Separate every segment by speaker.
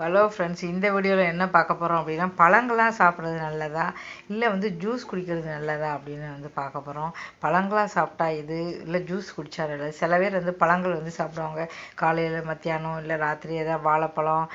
Speaker 1: Hello friends இந்த வீடியோவில் என்ன பார்க்க போகிறோம் அப்படின்னா பழங்களாக சாப்பிட்றது நல்லதா? இல்லை வந்து ஜூஸ் குடிக்கிறது நல்லதா அப்படின்னு வந்து பார்க்க போகிறோம் பழங்களாக சாப்பிட்டா இது இல்லை ஜூஸ் குடித்தா நல்லது. சில பேர் வந்து பழங்கள் வந்து சாப்பிடுவாங்க. காலையில் மத்தியானம் இல்லை ராத்திரி ஏதாவது வாழைப்பழம்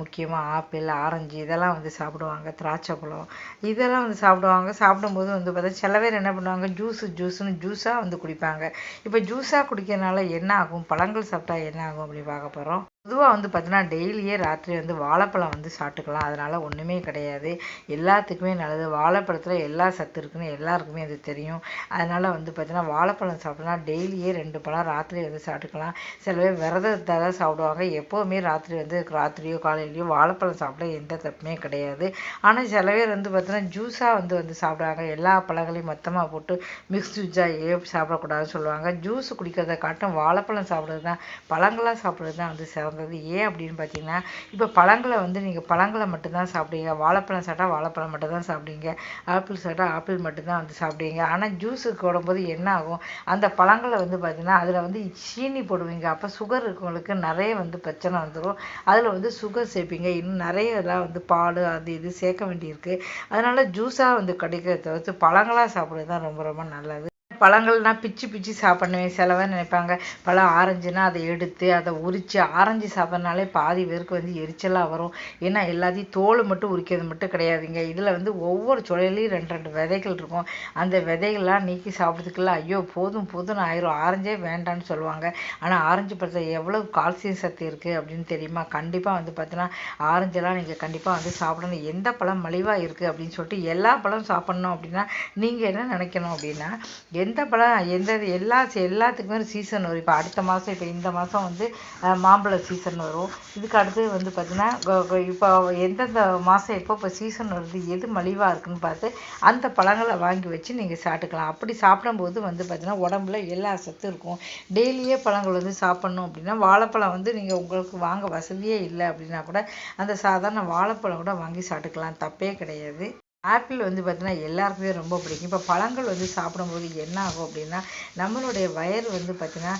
Speaker 1: முக்கியமாக ஆப்பிள் ஆரஞ்சு இதெல்லாம் வந்து சாப்பிடுவாங்க. திராட்சை பழம் இதெல்லாம் வந்து சாப்பிடுவாங்க. சாப்பிடும்போது வந்து பார்த்தா சில பேர் என்ன பண்ணுவாங்க? ஜூஸு ஜூஸுன்னு ஜூஸாக வந்து குடிப்பாங்க. இப்போ ஜூஸாக குடிக்கிறனால என்ன ஆகும்? பழங்கள் சாப்பிட்டா என்ன ஆகும் அப்படி பார்க்க போகிறோம் பொதுவாக வந்து பார்த்தீங்கன்னா டெய்லியே ராத்திரி வந்து வாழைப்பழம் வந்து சாப்பிட்டுக்கலாம். அதனால் ஒன்றுமே கிடையாது. எல்லாத்துக்குமே நல்லது. வாழைப்பழத்தில் எல்லா சத்து இருக்குன்னு எல்லாருக்குமே அது தெரியும். அதனால் வந்து பார்த்தீங்கன்னா வாழைப்பழம் சாப்பிட்லாம் டெய்லியே ரெண்டு பழம் ராத்திரி வந்து சாப்பிட்டுக்கலாம். சில பேர் விரதத்தை தான் சாப்பிடுவாங்க. எப்போவுமே ராத்திரி வந்து ராத்திரியோ காலையிலையோ வாழைப்பழம் சாப்பிட எந்த தப்புமே கிடையாது. ஆனால் சில பேர் வந்து பார்த்தீங்கன்னா ஜூஸாக வந்து வந்து சாப்பிடுவாங்க. எல்லா பழங்களையும் மொத்தமாக போட்டு மிக்ஸ் ஜூஸாக ஏ சாப்பிடக்கூடாதுன்னு சொல்லுவாங்க. ஜூஸ் குடிக்கிறத காட்டும் வாழைப்பழம் சாப்பிட்றது தான் பழங்களாக சாப்பிட்றது தான் வந்து சிறந்த வந்தது ஏன் அப்படின்னு பார்த்தீங்கன்னா இப்போ பழங்களை வந்து நீங்கள் பழங்களை மட்டும்தான் சாப்பிடுவீங்க. வாழைப்பழம் சாப்பிட்டா வாழைப்பழம் மட்டும் தான் சாப்பிடுவீங்க. ஆப்பிள் சாப்பிட்டா ஆப்பிள் மட்டும்தான் வந்து சாப்பிடுவீங்க. ஆனால் ஜூஸுக்கு போடும்போது என்ன ஆகும்? அந்த பழங்களை வந்து பார்த்தீங்கன்னா அதில் வந்து சீனி போடுவீங்க. அப்போ சுகர் இருக்கவங்களுக்கு நிறைய வந்து பிரச்சனை வந்துடும் அதில் வந்து சுகர் சேர்ப்பீங்க. இன்னும் நிறைய இதெல்லாம் வந்து பால் அது இது சேர்க்க வேண்டியிருக்கு. அதனால் ஜூஸாக வந்து கிடைக்கிறத தவிர்த்து பழங்களாக சாப்பிட்றது தான் ரொம்ப ரொம்ப நல்லது. பழங்கள்னால் பிச்சு பிச்சு சாப்பிட்ணுவேன் சில நினைப்பாங்க. பழம் ஆரஞ்சுனா அதை எடுத்து அதை உரித்து ஆரஞ்சு சாப்பிட்றனாலே பாதி பேருக்கு வந்து எரிச்சலாக வரும். ஏன்னா எல்லாத்தையும் தோல் மட்டும் உரிக்கிறது மட்டும் கிடையாதுங்க. இதில் வந்து ஒவ்வொரு சுளையிலையும் ரெண்டு ரெண்டு விதைகள் இருக்கும். அந்த விதைகள்லாம் நீக்கி சாப்பிட்றதுக்குள்ள ஐயோ போதும் போதும் ஆயிரும். ஆரஞ்சே வேண்டான்னு சொல்லுவாங்க. ஆனால் ஆரஞ்சு பழத்தில் எவ்வளோ கால்சியம் சத்து இருக்குது அப்படின்னு தெரியுமா? கண்டிப்பாக வந்து பார்த்தீங்கன்னா ஆரஞ்செல்லாம் நீங்கள் கண்டிப்பாக வந்து சாப்பிடணும். எந்த பழம் மலிவாக இருக்குது அப்படின்னு சொல்லிட்டு எல்லா பழம் சாப்பிட்ணும் அப்படின்னா நீங்கள் என்ன நினைக்கணும் அப்படின்னா எந்த பழம் எந்த எல்லா எல்லாத்துக்குமே ஒரு சீசன் வரும். இப்போ அடுத்த மாதம் இப்போ இந்த மாதம் வந்து மாம்பழ சீசன் வரும். இதுக்கு அடுத்து வந்து பார்த்திங்கன்னா இப்போ எந்தெந்த மாதம் எப்போ இப்போ சீசன் வருது எது மலிவாக இருக்குன்னு பார்த்து அந்த பழங்களை வாங்கி வச்சு நீங்கள் சாப்பிட்டுக்கலாம். அப்படி சாப்பிடும்போது வந்து பார்த்திங்கன்னா உடம்புல எல்லா சத்தும் இருக்கும். டெய்லியே பழங்கள் வந்து சாப்பிட்ணும் அப்படின்னா வாழைப்பழம் வந்து நீங்கள் உங்களுக்கு வாங்க வசதியே இல்லை அப்படின்னா கூட அந்த சாதாரண வாழைப்பழம் கூட வாங்கி சாப்பிட்டுக்கலாம். தப்பே கிடையாது. ஆப்பிள் வந்து பார்த்தீங்கன்னா எல்லாருக்குமே ரொம்ப பிடிக்கும். இப்போ பழங்கள் வந்து சாப்பிடும்போது என்ன ஆகும் அப்படின்னா நம்மளுடைய வயிறு வந்து பார்த்திங்கன்னா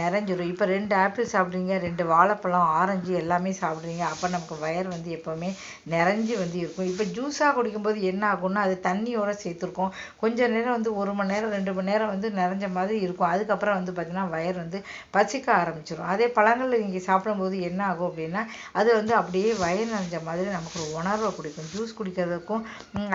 Speaker 1: நிறைஞ்சிடும் இப்போ ரெண்டு ஆப்பிள் சாப்பிட்றீங்க ரெண்டு வாழைப்பழம் ஆரஞ்சு எல்லாமே சாப்பிட்றீங்க அப்போ நமக்கு வயர் வந்து எப்போவுமே நிறைஞ்சு வந்து இருக்கும். இப்போ ஜூஸாக குடிக்கும்போது என்ன ஆகும்னா அது தண்ணியோடு சேர்த்துருக்கோம். கொஞ்சம் நேரம் வந்து ஒரு மணி நேரம் ரெண்டு மணி நேரம் வந்து நிறைஞ்ச மாதிரி இருக்கும். அதுக்கப்புறம் வந்து பார்த்திங்கன்னா வயர் வந்து பசிக்க ஆரம்பிச்சிடும் அதே பழங்கள் நீங்கள் சாப்பிடும்போது என்ன ஆகும் அப்படின்னா அது வந்து அப்படியே வயிறு நிறைஞ்ச மாதிரி நமக்கு ஒரு உணர்வை கொடுக்கும். ஜூஸ் குடிக்கிறதுக்கும்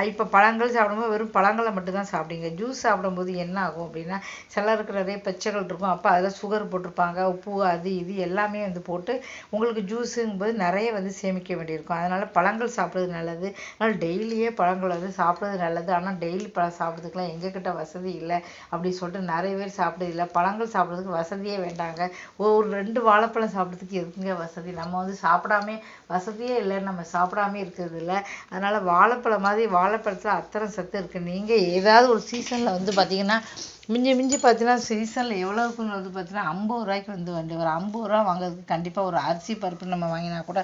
Speaker 1: இப்போ பழங்கள் சாப்பிடும்போது வெறும் பழங்களை மட்டும்தான் சாப்பிடுங்க ஜூஸ் சாப்பிடும்போது என்ன ஆகும் அப்படின்னா சிலருக்கு நிறைய பச்சைகள் இருக்கும். அப்போ அதில் சுகர் போட்டிருப்பாங்க உப்பு அது இது எல்லாமே வந்து போட்டு உங்களுக்கு ஜூஸுங்கும்போது நிறைய வந்து சேமிக்க வேண்டியிருக்கும். அதனால் பழங்கள் சாப்பிட்றது நல்லது. அதனால் டெய்லியே பழங்கள் வந்து சாப்பிட்றது நல்லது. ஆனால் டெய்லி பழம் சாப்பிட்றதுக்குலாம் எங்ககிட்ட வசதி இல்லை அப்படின்னு சொல்லிட்டு நிறைய பேர் சாப்பிட்றது இல்லை. பழங்கள் சாப்பிட்றதுக்கு வசதியே வேண்டாங்க. ஒரு ரெண்டு வாழைப்பழம் சாப்பிட்றதுக்கு எதுக்குங்க வசதி? நம்ம வந்து சாப்பிடாமே வசதியே இல்லை நம்ம சாப்பிடாமே இருக்கிறது இல்லை. அதனால் வாழைப்பழம் மாதிரி வாழைப்பழத்தில் அத்தனை சத்து இருக்குது நீங்கள் ஏதாவது ஒரு சீசனில் வந்து பார்த்திங்கன்னா மிஞ்சி மிஞ்சி பார்த்தீங்கன்னா சீசனில் எவ்வளோக்குன்னு வந்து பார்த்தீங்கன்னா ஐம்பது ரூபாய்க்கு வந்து வண்டி ஒரு ஐம்பது ரூபா வாங்குறதுக்கு கண்டிப்பாக ஒரு அரிசி பருப்பு நம்ம வாங்கினா கூட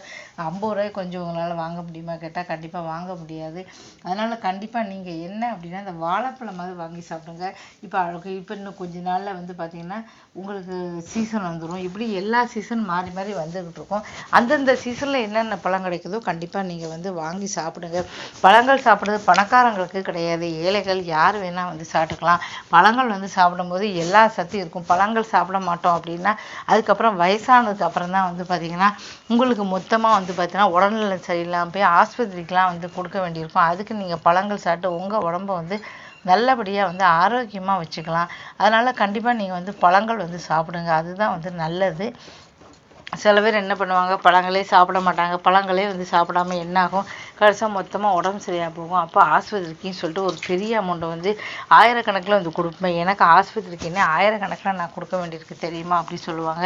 Speaker 1: ஐம்பது ரூபாய்க்கு கொஞ்சம் உங்களால் வாங்க முடியுமா கேட்டால் கண்டிப்பாக வாங்க முடியாது. அதனால் கண்டிப்பாக நீங்கள் என்ன அப்படின்னா இந்த வாழைப்பழம் மாதிரி வாங்கி சாப்பிடுங்க. இப்போ அழகு இப்போ இன்னும் கொஞ்ச நாளில் வந்து பார்த்தீங்கன்னா உங்களுக்கு சீசன் வந்துடும் இப்படி எல்லா சீசன் மாறி மாறி வந்துக்கிட்டு இருக்கும். அந்தந்த சீசனில் என்னென்ன பழம் கிடைக்குதோ கண்டிப்பாக நீங்கள் வந்து வாங்கி சாப்பிடுங்க. பழங்கள் சாப்பிட்றது பணக்காரங்களுக்கு கிடையாது. ஏழைகள் யார் வேணால் வந்து சாப்பிட்டுக்கலாம். பழங்கள் வந்து சாப்பிடும்போது எல்லா சத்தும் இருக்கும். பழங்கள் சாப்பிட மாட்டோம் அப்படின்னா அதுக்கப்புறம் வயசானதுக்கு அப்புறம் தான் வந்து பார்த்திங்கன்னா உங்களுக்கு மொத்தமாக வந்து பார்த்தீங்கன்னா உடல்நிலை சரியில்லாமல் போய் ஆஸ்பத்திரிக்கெலாம் வந்து கொடுக்க வேண்டியிருக்கும். அதுக்கு நீங்கள் பழங்கள் சாப்பிட்டு உங்கள் உடம்ப வந்து நல்லபடியாக வந்து ஆரோக்கியமாக வச்சுக்கலாம். அதனால் கண்டிப்பாக நீங்கள் வந்து பழங்கள் வந்து சாப்பிடுங்க. அதுதான் வந்து நல்லது. சில பேர் என்ன பண்ணுவாங்க பழங்களே சாப்பிட மாட்டாங்க. பழங்களே வந்து சாப்பிடாம என்ன ஆகும் கடைசியாக மொத்தமாக உடம்பு சரியாக போகும். அப்போ ஆஸ்பத்திரிக்குன்னு சொல்லிட்டு ஒரு பெரிய அமௌண்ட்டை வந்து ஆயிரக்கணக்கில் வந்து கொடுப்பேன். எனக்கு ஆஸ்பத்திரிக்கு என்ன ஆயிரக்கணக்கில் நான் கொடுக்க வேண்டியிருக்கு தெரியுமா அப்படி சொல்லுவாங்க.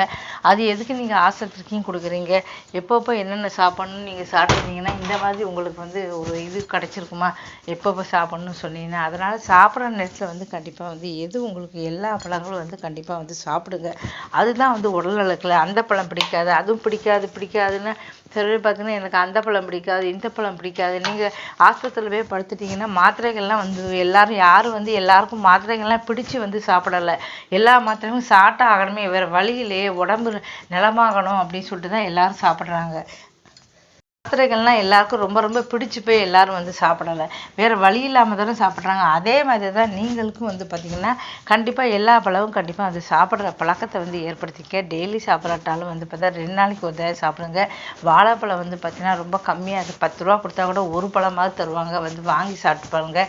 Speaker 1: அது எதுக்கு நீங்கள் ஆஸ்பத்திரிக்கும் கொடுக்குறீங்க? எப்பப்போ என்னென்ன சாப்பிட்ணும்னு நீங்கள் சாப்பிட்றீங்கன்னா இந்த மாதிரி உங்களுக்கு வந்து ஒரு இது கிடச்சிருக்குமா? எப்பப்போ சாப்பிட்ணுன்னு சொன்னீங்கன்னா அதனால் சாப்பிட்ற நேரத்தில் வந்து கண்டிப்பாக வந்து எது உங்களுக்கு எல்லா பழங்களும் வந்து கண்டிப்பாக வந்து சாப்பிடுங்க. அதுதான் வந்து உடல் நலக்கில் அந்த பழம் பிடிக்காது. பிடிக்காது அதுவும் பிடிக்காது பிடிக்காதுன்னு சில பேர் பார்த்தீங்கன்னா எனக்கு அந்த பழம் பிடிக்காது இந்த பழம் பிடிக்காது. நீங்கள் ஆஸ்பத்திரியில் போய் படுத்துட்டிங்கன்னா மாத்திரைகள்லாம் வந்து எல்லாரும் யாரும் வந்து எல்லாருக்கும் மாத்திரைகள்லாம் பிடிச்சி வந்து சாப்பிடலை. எல்லா மாத்திரையும் சாப்பிட்டா ஆகணுமே வேறு வழி இல்லையே உடம்பு நிலமாகணும் அப்படின்னு சொல்லிட்டு தான் எல்லாரும் சாப்பிட்றாங்க. மாத்திரைகள்லாம் எல்லாருக்கும் ரொம்ப ரொம்ப பிடிச்சி போய் எல்லாரும் வந்து சாப்பிடலை. வேறு வழி இல்லாமல் தானே சாப்பிட்றாங்க. அதே மாதிரி தான் நீங்களுக்கும் வந்து பார்த்திங்கன்னா கண்டிப்பாக எல்லா பழமும் கண்டிப்பாக அது சாப்பிட்ற பழக்கத்தை வந்து ஏற்படுத்திக்க டெய்லி சாப்பிட்றாட்டாலும் வந்து பார்த்தா ரெண்டு நாளைக்கு ஒரு தடவை சாப்பிடுங்க. வாழைப்பழம் வந்து பார்த்திங்கன்னா ரொம்ப கம்மியாக அது பத்து ரூபா கொடுத்தா கூட ஒரு பழமாவது தருவாங்க. வந்து வாங்கி சாப்பிட்டு பாருங்க.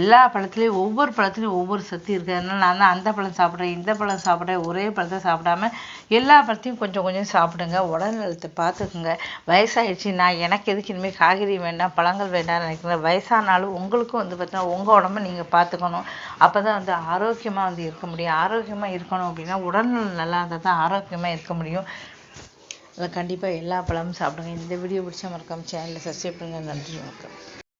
Speaker 1: எல்லா பழத்துலேயும் ஒவ்வொரு பழத்துலேயும் ஒவ்வொரு சத்து இருக்குது அதனால் நான் தான் அந்த பழம் சாப்பிட்றேன் இந்த பழம் சாப்பிட்றேன் ஒரே பழத்தை சாப்பிடாம எல்லா பழத்தையும் கொஞ்சம் கொஞ்சம் சாப்பிடுங்க. உடல் நலத்தை பார்த்துக்குங்க வயசாகிடுச்சு நான் எனக்கு எதுக்கு இனிமேல் காய்கறி வேண்டாம் பழங்கள் வேண்டாம்னு நினைக்கிறேன் வயசானாலும் உங்களுக்கும் வந்து பார்த்தீங்கன்னா உங்கள் உடம்ப நீங்கள் பார்த்துக்கணும். அப்போ தான் வந்து ஆரோக்கியமாக வந்து இருக்க முடியும். ஆரோக்கியமாக இருக்கணும் அப்படின்னா உடல்நலம் நல்லா இருந்தால் தான் ஆரோக்கியமாக இருக்க முடியும். அதில் கண்டிப்பாக எல்லா பழமும் சாப்பிடுங்க. இந்த வீடியோ பிடிச்சா மறக்காமல் சேனலில் சப்ஸ்கிரைப் பண்ணுங்கள் நன்றி வணக்கம்.